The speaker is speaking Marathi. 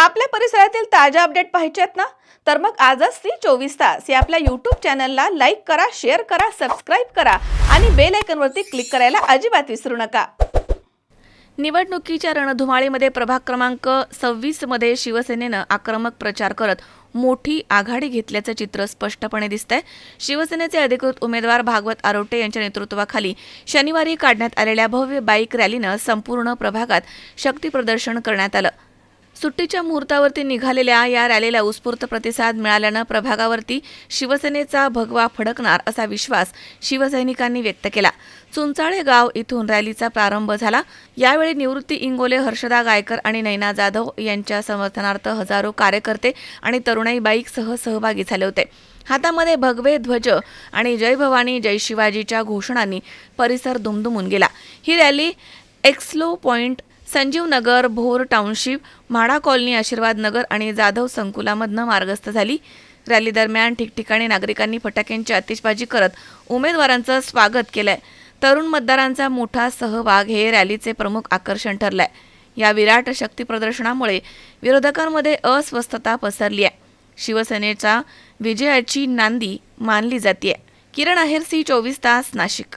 आपल्या परिसरातील ताज्या अपडेट पाहिजेत ना? तर मग आजच ती चोवीस तास या आपल्या यूट्यूब चॅनलला लाईक करा शेअर करा सबस्क्राईब करा आणि बेल आयकनवरती क्लिक करायला अजिबात विसरू नका. निवडणुकीच्या रणधुमाळीमध्ये प्रभाग क्रमांक सव्वीसमध्ये शिवसेनेनं आक्रमक प्रचार करत मोठी आघाडी घेतल्याचं चित्र स्पष्टपणे दिसतंय. शिवसेनेचे अधिकृत उमेदवार भागवत आरोटे यांच्या नेतृत्वाखाली शनिवारी काढण्यात आलेल्या भव्य बाईक रॅलीनं संपूर्ण प्रभागात शक्तीप्रदर्शन करण्यात आलं. सुट्टीच्या मुहूर्तावरती निघालेल्या या रॅलीला उत्स्फूर्त प्रतिसाद मिळाल्यानं प्रभागावरती शिवसेनेचा भगवा फडकणार असा विश्वास शिवसैनिकांनी व्यक्त केला. चुंचाळे गाव इथून रॅलीचा प्रारंभ झाला. यावेळी निवृत्ती इंगोले हर्षदा गायकर आणि नैना जाधव यांच्या समर्थनार्थ हजारो कार्यकर्ते आणि तरुणाई बाईकसह सहभागी झाले होते. हातामध्ये भगवे ध्वज आणि जय भवानी जय शिवाजीच्या घोषणांनी परिसर दुमदुमून गेला. ही rally Exlo point Sanjeev Nagar Bhor township MHADA colony Ashirwad Nagar आणि जाधव संकुलामधनं मार्गस्थ झाली. रॅली दरम्यान ठिकठिकाणी नागरिकांनी फटाक्यांची आतिषबाजी करत उमेदवारांचं स्वागत केलंय. तरुण मतदारांचा मोठा सहभाग हे रॅलीचे प्रमुख आकर्षण ठरलंय. या विराट शक्ती प्रदर्शनामुळे विरोधकांमध्ये अस्वस्थता पसरली आहे. शिवसेनेचा विजयाची नांदी मानली जाते किरण आहेर सी चोवीस तास नाशिक.